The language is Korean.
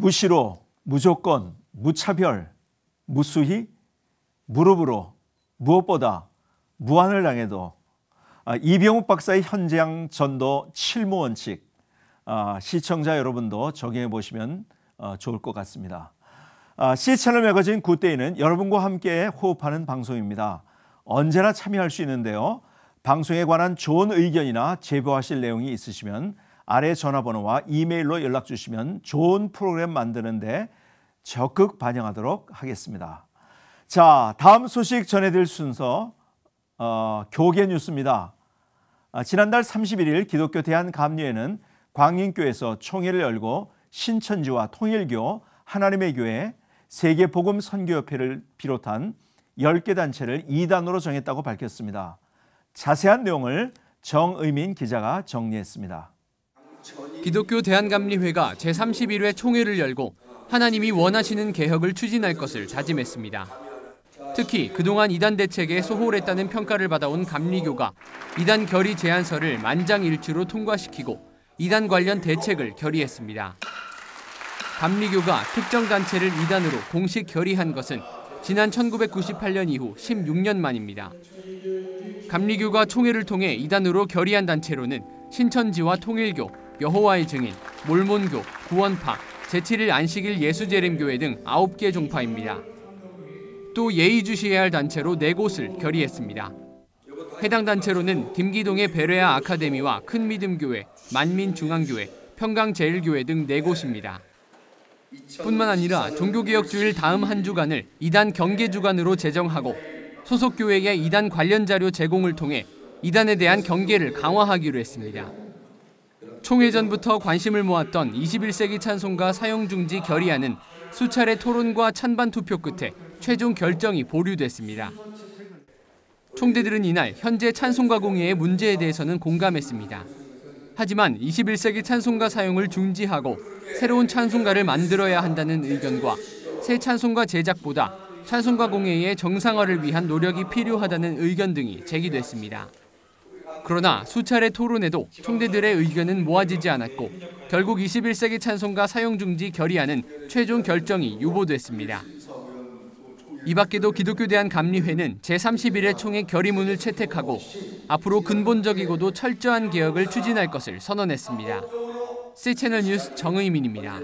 무시로, 무조건, 무차별, 무수히, 무릎으로, 무엇보다 무한을 당해도 아, 이병욱 박사의 현장 전도 7무 원칙 아, 시청자 여러분도 적용해 보시면 어, 좋을 것 같습니다. 아, C채널 매거진 굿데이는 여러분과 함께 호흡하는 방송입니다. 언제나 참여할 수 있는데요. 방송에 관한 좋은 의견이나 제보하실 내용이 있으시면 아래 전화번호와 이메일로 연락 주시면 좋은 프로그램 만드는데 적극 반영하도록 하겠습니다. 자, 다음 소식 전해드릴 순서 어, 교계 뉴스입니다. 아, 지난달 31일 기독교 대한감리회는 광인교에서 총회를 열고 신천지와 통일교, 하나님의 교회, 세계복음 선교협회를 비롯한 10개 단체를 2단으로 정했다고 밝혔습니다. 자세한 내용을 정의민 기자가 정리했습니다. 기독교 대한감리회가 제31회 총회를 열고 하나님이 원하시는 개혁을 추진할 것을 다짐했습니다. 특히 그동안 이단 대책에 소홀했다는 평가를 받아온 감리교가 이단 결의 제안서를 만장일치로 통과시키고 이단 관련 대책을 결의했습니다. 감리교가 특정 단체를 이단으로 공식 결의한 것은 지난 1998년 이후 16년 만입니다. 감리교가 총회를 통해 이단으로 결의한 단체로는 신천지와 통일교, 여호와의 증인, 몰몬교, 구원파, 제7일 안식일 예수재림교회 등 9개 종파입니다. 또 예의주시해야 할 단체로 4곳을 결의했습니다. 해당 단체로는 김기동의 베레아 아카데미와 큰믿음교회, 만민중앙교회, 평강제일교회 등 4곳입니다. 뿐만 아니라 종교개혁주일 다음 한 주간을 이단 경계주간으로 제정하고 소속 교회의 이단 관련 자료 제공을 통해 이단에 대한 경계를 강화하기로 했습니다. 총회 전부터 관심을 모았던 21세기 찬송가 사용 중지 결의안은 수차례 토론과 찬반 투표 끝에 최종 결정이 보류됐습니다. 총대들은 이날 현재 찬송가 공예의 문제에 대해서는 공감했습니다. 하지만 21세기 찬송가 사용을 중지하고 새로운 찬송가를 만들어야 한다는 의견과 새 찬송가 제작보다 찬송가 공예의 정상화를 위한 노력이 필요하다는 의견 등이 제기됐습니다. 그러나 수차례 토론에도 총대들의 의견은 모아지지 않았고 결국 21세기 찬송가 사용 중지 결의안은 최종 결정이 유보됐습니다. 이 밖에도 기독교 대한 감리회는 제31회 총회 결의문을 채택하고 앞으로 근본적이고도 철저한 개혁을 추진할 것을 선언했습니다. C채널 뉴스 정의민입니다.